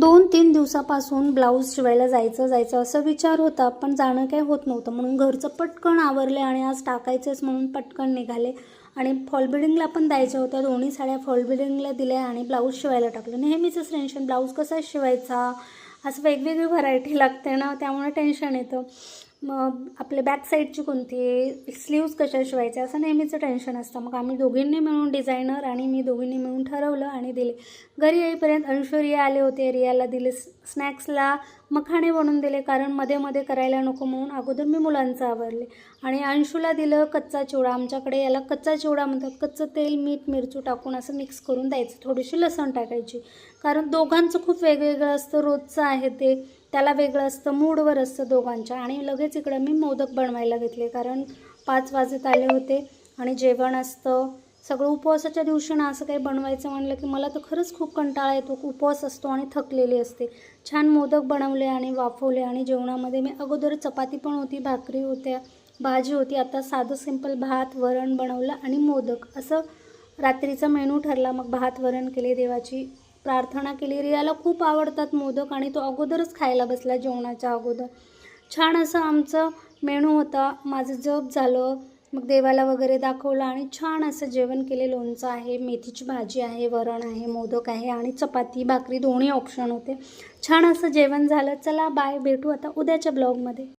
दोन तीन दिवसापासून ब्लाऊज शिवायला जायचं जायचं असं विचार होता पण जाणं काही होत नव्हतं. म्हणून घरचं पटकन आवरले आणि आज टाकायचेच म्हणून पटकन निघाले. आणि फॉलबिडिंगला पण द्यायच्या होत्या. दोन्ही साड्या फॉलबिडिंगला दिल्या आणि ब्लाऊज शिवायला टाकलं. नेहमीचंच टेन्शन ब्लाऊज कसा शिवायचा? असं वेगवेगळी व्हरायटी लागते ना त्यामुळे टेन्शन येतं. मग आपले बॅक साईडची कोणती स्लीव्ज कशा शिवायच्या असं नेहमीचं टेन्शन असतं. मग आम्ही दोघींनी मिळून डिझायनर आणि मी दोघींनी मिळून ठरवलं आणि दिले. घरी येईपर्यंत अंशू रिया आले होते. रियाला दिले स्नॅक्सला मखाणे बनवून दिले. कारण मध्ये मध्ये करायला नको म्हणून अगोदर मी मुलांचं आवरले. आणि अंशूला दिलं कच्चा चिवडा. आमच्याकडे याला कच्चा चिवडा म्हणतात. कच्चं तेल मीठ मिरचू टाकून असं मिक्स करून द्यायचं. थोडीशी लसण टाकायची. कारण दोघांचं खूप वेगवेगळं असतं. रोजचं आहे ते. त्याला वेगळं असतं मूडवर असतं दोघांच्या. आणि लगेच इकडं मी मोदक बनवायला घेतले कारण पाच वाजत आले होते आणि जेवण असतं. सगळं उपवासाच्या दिवशी ना असं काही बनवायचं म्हणलं की मला तर खरंच खूप कंटाळा येतो उपवास असतो आणि थकलेली असते. छान मोदक बनवले आणि वाफवले आणि जेवणामध्ये मी अगोदर चपाती पण होती भाकरी होत्या भाजी होती. आता साधं सिंपल भात वरण बनवलं आणि मोदक. असं रात्रीचा मेनू ठरला मग भात वरण केले देवाची प्रार्थना केली. रियाला खूप आवडतात मोदक आणि तो अगोदरच खायला बसला जेवणाच्या अगोदर. छान असं आमचं मेनू होता. माझं जप झालं. मग देवाला वगैरे दाखवलं आणि छान असं जेवण केले. लोणचं आहे मेथीची भाजी आहे वरण आहे मोदक आहे आणि चपाती भाकरी दोन्ही ऑप्शन होते. छान असं जेवण झालं. चला बाय भेटू आता उद्याच्या ब्लॉगमध्ये